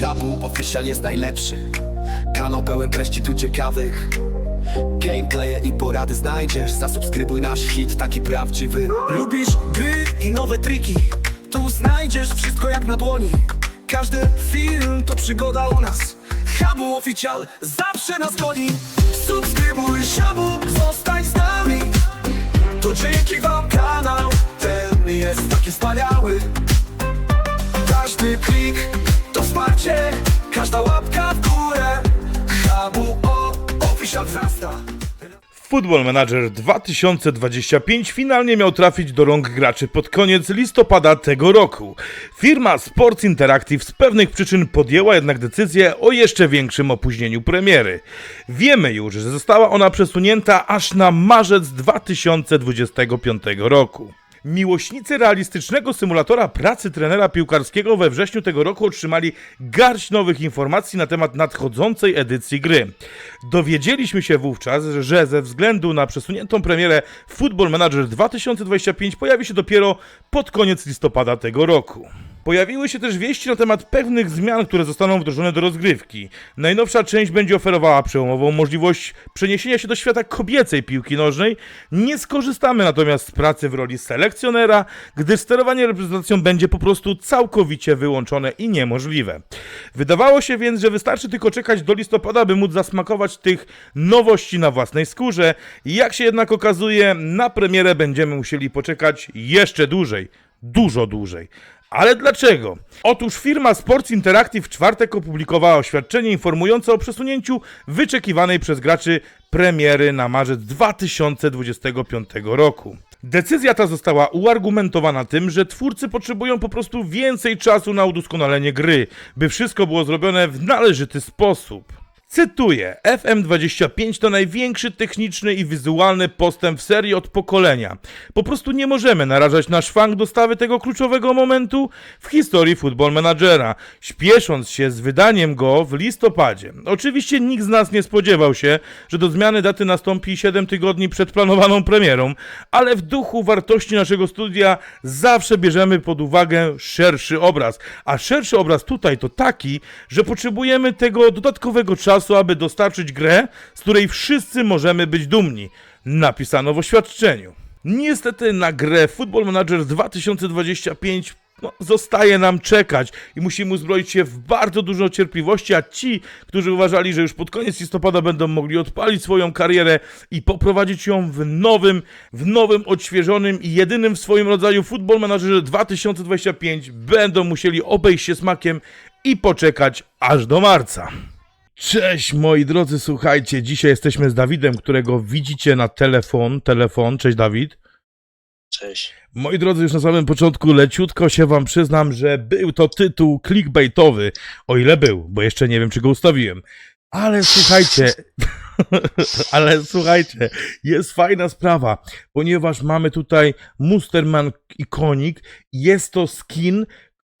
Shabu Official jest najlepszy. Kanał pełen treści tu ciekawych. Gameplaye i porady znajdziesz. Zasubskrybuj nasz hit, taki prawdziwy. Lubisz gry i nowe triki. Tu znajdziesz wszystko jak na dłoni. Każdy film to przygoda u nas. Shabu Official zawsze nas goni. Subskrybuj Shabu, zostań z nami. To dzięki wam kanał ten jest taki wspaniały. Każdy klik wsparcie, każda łapka w górę. Habu o official wzrasta. Football Manager 2025 finalnie miał trafić do rąk graczy pod koniec listopada tego roku. Firma Sports Interactive z pewnych przyczyn podjęła jednak decyzję o jeszcze większym opóźnieniu premiery. Wiemy już, że została ona przesunięta aż na marzec 2025 roku. Miłośnicy realistycznego symulatora pracy trenera piłkarskiego we wrześniu tego roku otrzymali garść nowych informacji na temat nadchodzącej edycji gry. Dowiedzieliśmy się wówczas, że ze względu na przesuniętą premierę Football Manager 2025 pojawi się dopiero pod koniec listopada tego roku. Pojawiły się też wieści na temat pewnych zmian, które zostaną wdrożone do rozgrywki. Najnowsza część będzie oferowała przełomową możliwość przeniesienia się do świata kobiecej piłki nożnej. Nie skorzystamy natomiast z pracy w roli selekcjonera, gdyż sterowanie reprezentacją będzie po prostu całkowicie wyłączone i niemożliwe. Wydawało się więc, że wystarczy tylko czekać do listopada, by móc zasmakować tych nowości na własnej skórze. Jak się jednak okazuje, na premierę będziemy musieli poczekać jeszcze dłużej. Dużo dłużej. Ale dlaczego? Otóż firma Sports Interactive w czwartek opublikowała oświadczenie informujące o przesunięciu wyczekiwanej przez graczy premiery na marzec 2025 roku. Decyzja ta została uargumentowana tym, że twórcy potrzebują po prostu więcej czasu na udoskonalenie gry, by wszystko było zrobione w należyty sposób. Cytuję: FM25 to największy techniczny i wizualny postęp w serii od pokolenia. Po prostu nie możemy narażać na szwank dostawy tego kluczowego momentu w historii Football Managera, śpiesząc się z wydaniem go w listopadzie. Oczywiście nikt z nas nie spodziewał się, że do zmiany daty nastąpi 7 tygodni przed planowaną premierą, ale w duchu wartości naszego studia zawsze bierzemy pod uwagę szerszy obraz. A szerszy obraz tutaj to taki, że potrzebujemy tego dodatkowego czasu, aby dostarczyć grę, z której wszyscy możemy być dumni. Napisano w oświadczeniu. Niestety na grę Football Manager 2025 no, zostaje nam czekać i musimy uzbroić się w bardzo dużo cierpliwości, a ci, którzy uważali, że już pod koniec listopada będą mogli odpalić swoją karierę i poprowadzić ją w nowym, w nowym, odświeżonym i jedynym w swoim rodzaju Football Managerze 2025 będą musieli obejść się smakiem i poczekać aż do marca. Cześć moi drodzy, słuchajcie, dzisiaj jesteśmy z Dawidem, którego widzicie na telefon, telefon, cześć Dawid. Cześć. Moi drodzy, już na samym początku leciutko się wam przyznam, że był to tytuł clickbaitowy, o ile był, bo jeszcze nie wiem, czy go ustawiłem. Ale słuchajcie, ale słuchajcie, jest fajna sprawa, ponieważ mamy tutaj Musterman Iconic, jest to skin,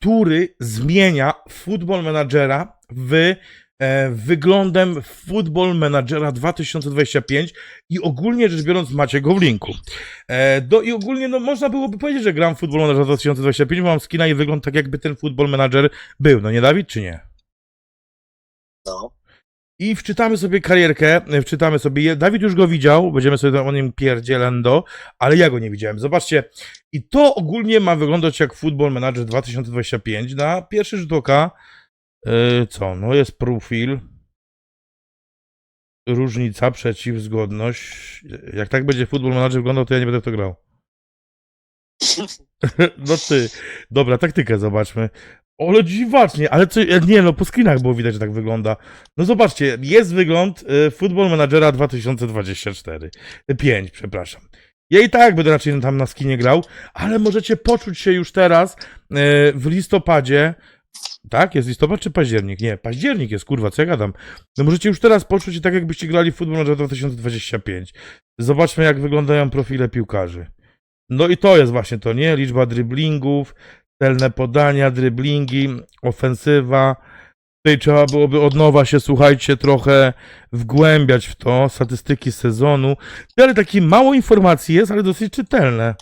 który zmienia Football Managera w wyglądem Football Managera 2025 i ogólnie rzecz biorąc macie go w linku. E, do, I ogólnie no, można byłoby powiedzieć, że gram Football Manager 2025, bo mam skina i wygląd tak jakby ten Football Manager był. No nie Dawid, czy nie? No. I wczytamy sobie karierkę, e, wczytamy sobie, Dawid już go widział, będziemy sobie o nim pierdzielendo, ale ja go nie widziałem. Zobaczcie, i to ogólnie ma wyglądać jak Football Manager 2025. Na pierwszy rzut oka, yy, co, no jest profil, różnica, przeciw, zgodność. Jak tak będzie Football Manager wyglądał, to ja nie będę w to grał. No ty. Dobra, taktykę zobaczmy. Ale dziwacznie, ale co, nie no, po screenach było widać, że tak wygląda. No zobaczcie, jest wygląd y, Football Managera 2024. 5, przepraszam. Ja i tak będę raczej tam na skinie grał, ale możecie poczuć się już teraz y, w listopadzie. Tak? Jest listopad czy październik? Nie, październik jest, kurwa, co ja gadam. No możecie już teraz poczuć się tak, jakbyście grali w Football Manager 2025. Zobaczmy, jak wyglądają profile piłkarzy. No i to jest właśnie to, nie? Liczba driblingów, celne podania, driblingi, ofensywa. Tutaj trzeba byłoby od nowa się, słuchajcie, trochę wgłębiać w to, statystyki sezonu. Ale takie mało informacji jest, ale dosyć czytelne.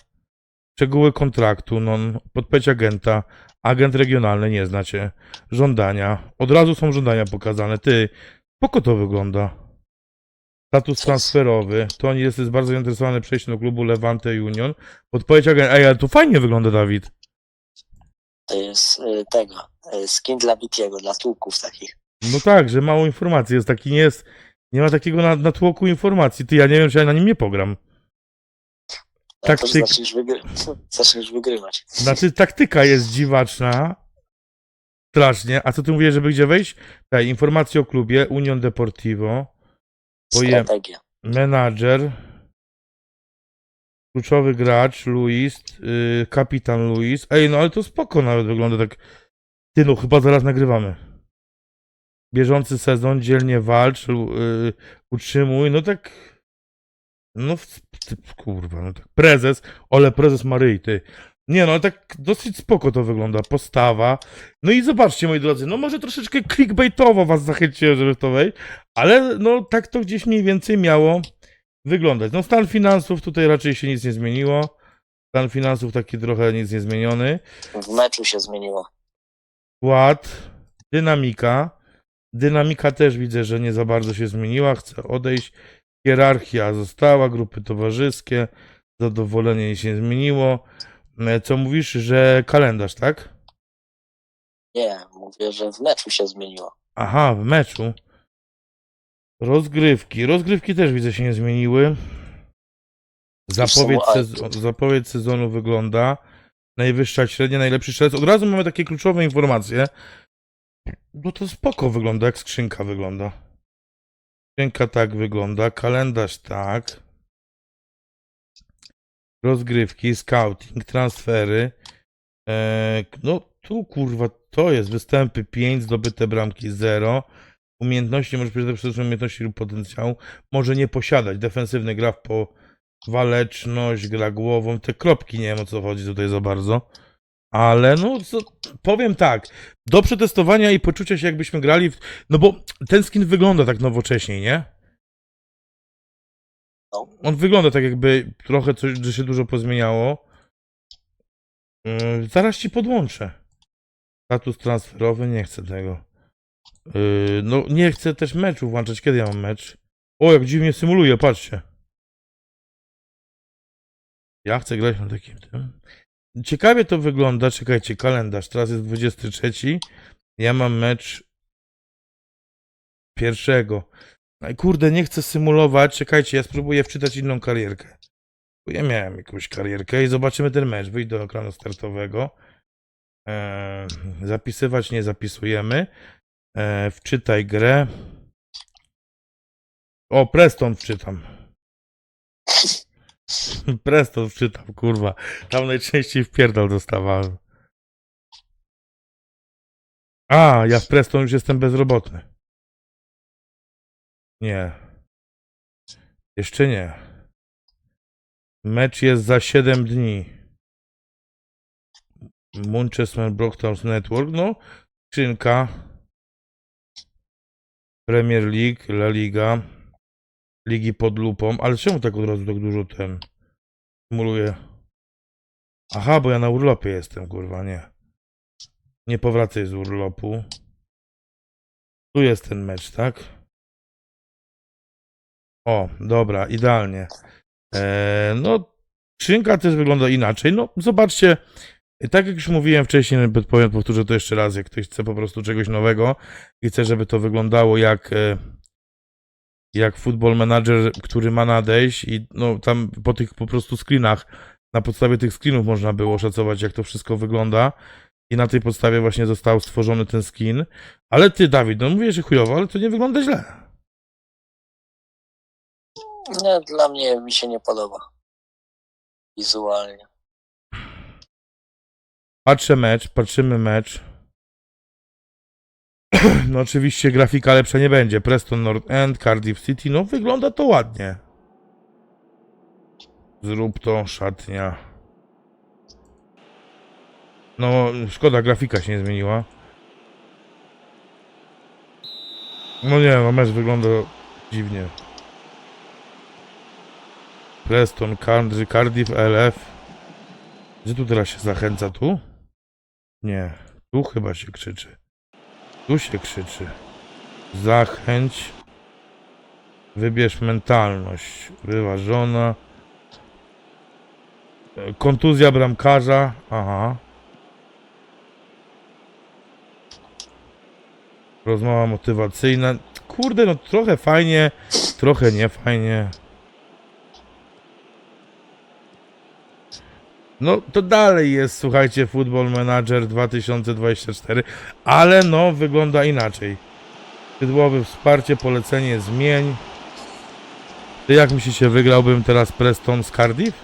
Szczegóły kontraktu, no, podpowiedź agenta, Agent regionalny, nie znacie. Żądania. Od razu są żądania pokazane. Ty, poko to wygląda. Status transferowy. Toni jest bardzo zainteresowany przejściem do klubu Levante Union. Podpowiedź agent. Ej, ale to fajnie wygląda, Dawid. To jest y, tego. Y, skin dla Bitiego, dla tłuków takich. No tak, że mało informacji jest taki, nie jest, nie ma takiego na, natłoku informacji. Ty, ja nie wiem, czy ja na nim nie pogram. Tak, Tak, to ty- zaczniesz, wygry... zaczniesz wygrywać. Znaczy, taktyka jest dziwaczna. Strasznie. A co ty mówisz, żeby gdzie wejść? Tak, informacje o klubie, Union Deportivo, Pojem. Strategia. menadżer, kluczowy gracz, Luis, yy, kapitan Luis. Ej, no ale to spoko nawet wygląda tak. Ty, no chyba zaraz nagrywamy. Bieżący sezon, dzielnie walcz, yy, utrzymuj, no tak... No, kurwa, no tak. Prezes, ole prezes Maryi, ty. Nie no, ale tak dosyć spoko to wygląda, postawa. No i zobaczcie, moi drodzy, no może troszeczkę clickbaitowo was zachęciłem, żeby to wejść, ale no tak to gdzieś mniej więcej miało wyglądać. No stan finansów tutaj raczej się nic nie zmieniło. Stan finansów taki trochę nic nie zmieniony. W meczu się zmieniło. Skład, dynamika. Dynamika też widzę, że nie za bardzo się zmieniła. Chcę odejść. Hierarchia została, grupy towarzyskie. Zadowolenie się nie zmieniło. E, Co mówisz, że kalendarz, tak? Nie, mówię, że w meczu się zmieniło. Aha, w meczu. Rozgrywki. Rozgrywki też widzę się nie zmieniły. Zapowiedź, sezon, zapowiedź sezonu wygląda. Najwyższa średnia, najlepszy strzelec. Od razu mamy takie kluczowe informacje. No to spoko wygląda, jak skrzynka wygląda. Skrzynka tak wygląda, kalendarz tak. Rozgrywki, scouting, transfery. Eee, no tu kurwa, to jest występy 5, zdobyte bramki 0. Umiejętności, może posiadać przez umiejętności lub potencjał. Może nie posiadać. Defensywny gra w po waleczność, gra głową. Te kropki nie wiem o co chodzi tutaj za bardzo. Ale no, co, powiem tak, do przetestowania i poczucia się jakbyśmy grali, w, no bo ten skin wygląda tak nowocześniej, nie? No. On wygląda tak jakby trochę coś, że się dużo pozmieniało. Yy, zaraz ci podłączę. Status transferowy, nie chcę tego. Yy, no nie chcę też meczu włączać. Kiedy ja mam mecz? O, jak dziwnie symuluje, patrzcie. Ja chcę grać na takim tym. Ciekawie to wygląda. Czekajcie, kalendarz. Teraz jest 23. Ja mam mecz pierwszego. Kurde, nie chcę symulować. Czekajcie, ja spróbuję wczytać inną karierkę. Bo ja miałem jakąś karierkę i zobaczymy ten mecz. Wyjdź do ekranu startowego. Eee, zapisywać nie zapisujemy. Eee, wczytaj grę. O, Preston wczytam. Preston wczytam, kurwa. Tam najczęściej wpierdol dostawałem. A, ja w Preston już jestem bezrobotny. Nie. Jeszcze nie. Mecz jest za 7 dni. Manchester Broadcast Network, no, skrzynka. Premier League, La Liga, ligi pod lupą, ale czemu tak od razu tak dużo ten muluję? Aha, bo ja na urlopie jestem, kurwa, nie. Nie powracaj z urlopu. Tu jest ten mecz, tak? O, dobra, idealnie. Eee, no, skrzynka też wygląda inaczej. No, zobaczcie, tak jak już mówiłem wcześniej, powiem, powtórzę to jeszcze raz, jak ktoś chce po prostu czegoś nowego i chce, żeby to wyglądało jak e, jak Football Manager, który ma nadejść i no tam po tych po prostu screenach, na podstawie tych screenów można było oszacować, jak to wszystko wygląda i na tej podstawie właśnie został stworzony ten skin. Ale ty, Dawid, no mówię, że chujowo, ale to nie wygląda źle. Nie, dla mnie mi się nie podoba. Wizualnie. Patrzę mecz, patrzymy mecz. No oczywiście grafika lepsza nie będzie. Preston North End, Cardiff City, no wygląda to ładnie. Zrób to, szatnia. No, szkoda, grafika się nie zmieniła. No nie, no mecz wygląda dziwnie. Preston, Cardiff, Cardiff LF. Gdzie tu teraz się zachęca? Tu? Nie, tu chyba się krzyczy. Tu się krzyczy. Zachęć. Wybierz mentalność. Urywa żona. E, Kontuzja bramkarza. Aha. Rozmowa motywacyjna. Kurde, no trochę fajnie, trochę nie fajnie. No to dalej jest, słuchajcie, Football Manager 2024, ale no wygląda inaczej. Skrzydłowe wsparcie, polecenie zmień. Ty jak myślicie, wygrałbym teraz Preston z Cardiff?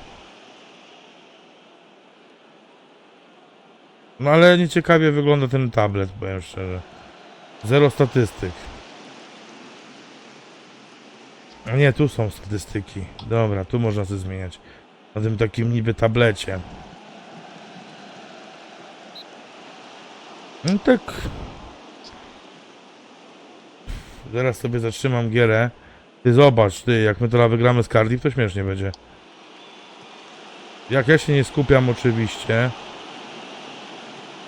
No ale nieciekawie wygląda ten tablet, powiem szczerze. Zero statystyk. A nie, tu są statystyki. Dobra, tu można sobie zmieniać. Na tym takim niby tablecie. No tak. Zaraz sobie zatrzymam gierę. Ty zobacz, ty, jak my teraz wygramy z Cardiff, to śmiesznie będzie. Jak ja się nie skupiam oczywiście,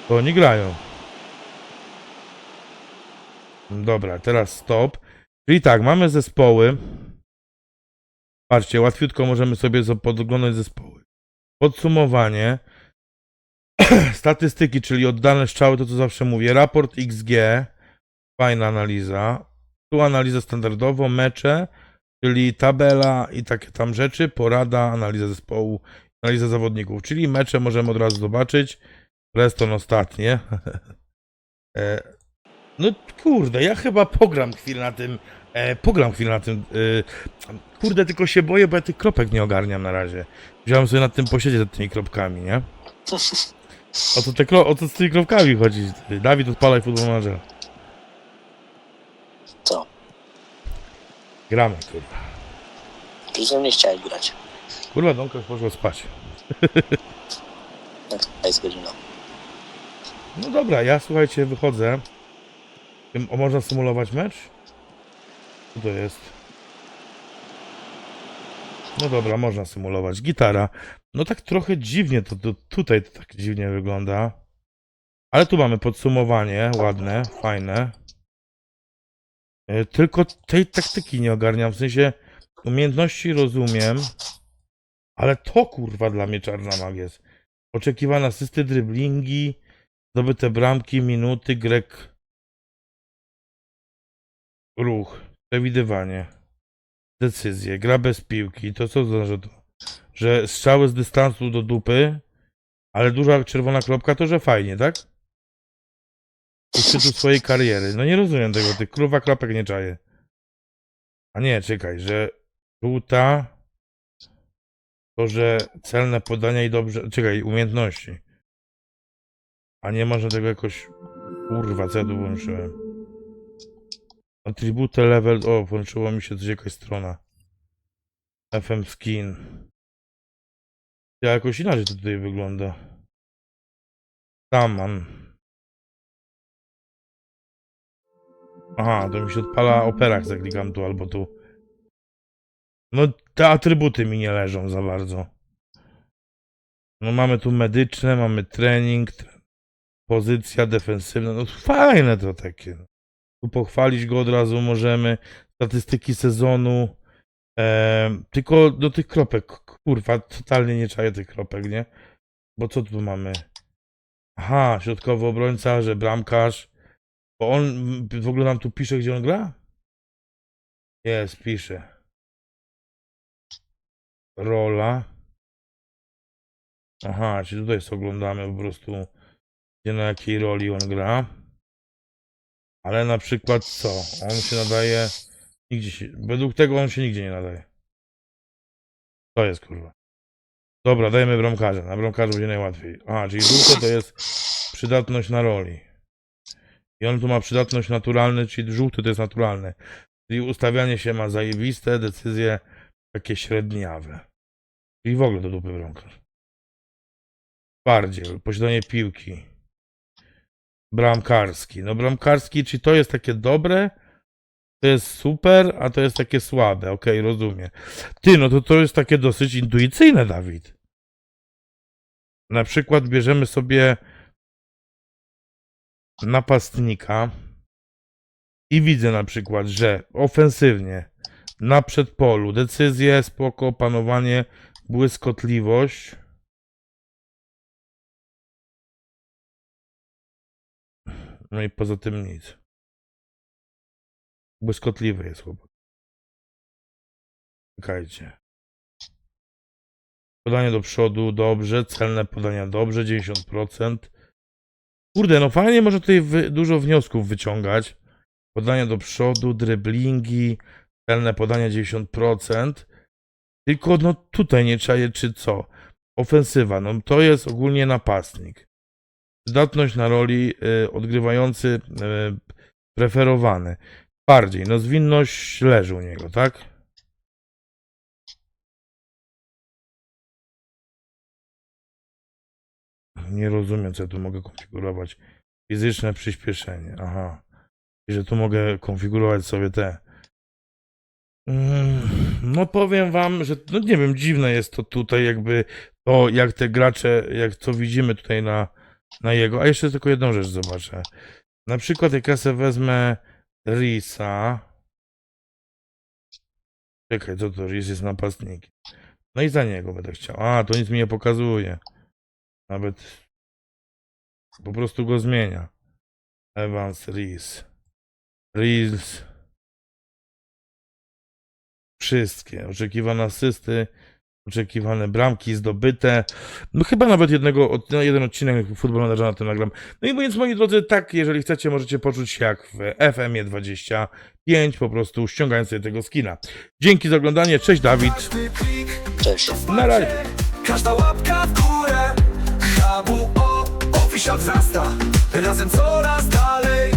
to oni grają. Dobra, teraz stop. Czyli tak, mamy zespoły. Patrzcie, łatwiutko możemy sobie podglądać zespoły. Podsumowanie. Statystyki, czyli oddane strzały, to co zawsze mówię. Raport XG. Fajna analiza. Tu analiza standardowo, mecze, czyli tabela i takie tam rzeczy, porada, analiza zespołu, analiza zawodników. Czyli mecze możemy od razu zobaczyć. Reston ostatnie. no kurde, ja chyba pogram chwilę na tym. E, pogram chwilę na tym. E, kurde, tylko się boję, bo ja tych kropek nie ogarniam na razie. Wziąłem sobie nad tym posiedzieć nad tymi kropkami, nie? O co, te kro- o co z tymi kropkami chodzi? Dawid, odpalaj Football Manager. Co? Gramy, kurwa. Przecież nie chciałeś grać. Kurwa, Donka już poszła spać. Jak jest godzina? No dobra, ja słuchajcie, wychodzę. Można symulować mecz? Co to jest? No dobra, można symulować. Gitara. No tak trochę dziwnie to, to tutaj to tak dziwnie wygląda. Ale tu mamy podsumowanie, ładne, fajne. E, Tylko tej taktyki nie ogarniam, w sensie umiejętności rozumiem, ale to kurwa dla mnie czarna magia jest. Oczekiwane asysty, driblingi, zdobyte bramki, minuty, grek, ruch, przewidywanie, decyzje, gra bez piłki. To co że to? Że strzały z dystansu do dupy, ale duża czerwona kropka to, że fajnie, tak? U szczytu swojej kariery. No nie rozumiem tego, tych królowa kropek nie czaję. A nie, czekaj, że żółta to, że celne podania i dobrze, czekaj, umiejętności. A nie można tego jakoś, kurwa, co ja tu włączyłem? Atrybuty level, o, włączyło mi się coś, jakaś strona. FM skin. Ja jakoś inaczej to tutaj wygląda. Taman. Aha, to mi się odpala opera, jak zaklikam tu albo tu. No, te atrybuty mi nie leżą za bardzo. No, mamy tu medyczne, mamy trening, tre- pozycja defensywna. No, fajne to takie. Pochwalić go od razu możemy. Statystyki sezonu. Em, tylko do tych kropek, kurwa, totalnie nie czaję tych kropek, nie? Bo co tu mamy? Aha, środkowy obrońca, że bramkarz. Bo on w ogóle nam tu pisze, gdzie on gra? Jest, pisze. Rola. Aha, czyli tutaj sobie oglądamy po prostu, gdzie na jakiej roli on gra. Ale na przykład co? On się nadaje. Nigdzie się. Według tego on się nigdzie nie nadaje. To jest kurwa. Dobra, dajemy bramkarza. Na bramkarzu będzie najłatwiej. Aha, czyli żółte to jest przydatność na roli. I on tu ma przydatność naturalny, czyli żółty to jest naturalny. Czyli ustawianie się ma zajebiste, decyzje takie średniawe. Czyli w ogóle do dupy bramkarz. Bardziej, posiadanie piłki. Bramkarski. No bramkarski, czy to jest takie dobre? To jest super, a to jest takie słabe. Okej, rozumiem. Ty, no to to jest takie dosyć intuicyjne, Dawid. Na przykład bierzemy sobie napastnika i widzę na przykład, że ofensywnie na przedpolu decyzje, spoko, panowanie, błyskotliwość. No i poza tym nic. Błyskotliwy jest chłopak. Czekajcie. Podanie do przodu dobrze, celne podania dobrze, 90%. Kurde, no fajnie można tutaj wy, dużo wniosków wyciągać. Podania do przodu, dryblingi, celne podania 90%. Tylko no tutaj nie czaję czy co. Ofensywa, no to jest ogólnie napastnik. Przydatność na roli y, odgrywający y, preferowany. Bardziej, no zwinność leży u niego, tak? Nie rozumiem, co ja tu mogę konfigurować. Fizyczne przyspieszenie, aha. I że tu mogę konfigurować sobie te. Mm, No powiem wam, że no nie wiem, dziwne jest to tutaj jakby to, jak te gracze, jak co widzimy tutaj na, na jego. A jeszcze tylko jedną rzecz zobaczę. Na przykład jak ja sobie wezmę Risa. Czekaj, co to? Ris jest napastnikiem. No i za niego będę chciał. A, to nic mi nie pokazuje. Nawet po prostu go zmienia. Evans, Ris. Ris. Wszystkie. Oczekiwane asysty, oczekiwane bramki zdobyte. No chyba nawet jednego, od- no, jeden odcinek Football Managera na tym nagram. No i więc moi drodzy, tak, jeżeli chcecie, możecie poczuć się jak w FMie 25, po prostu ściągając sobie tego skina. Dzięki za oglądanie, cześć Dawid. Cześć. Na razie. każda łapka w górę wzrasta Razem coraz dalej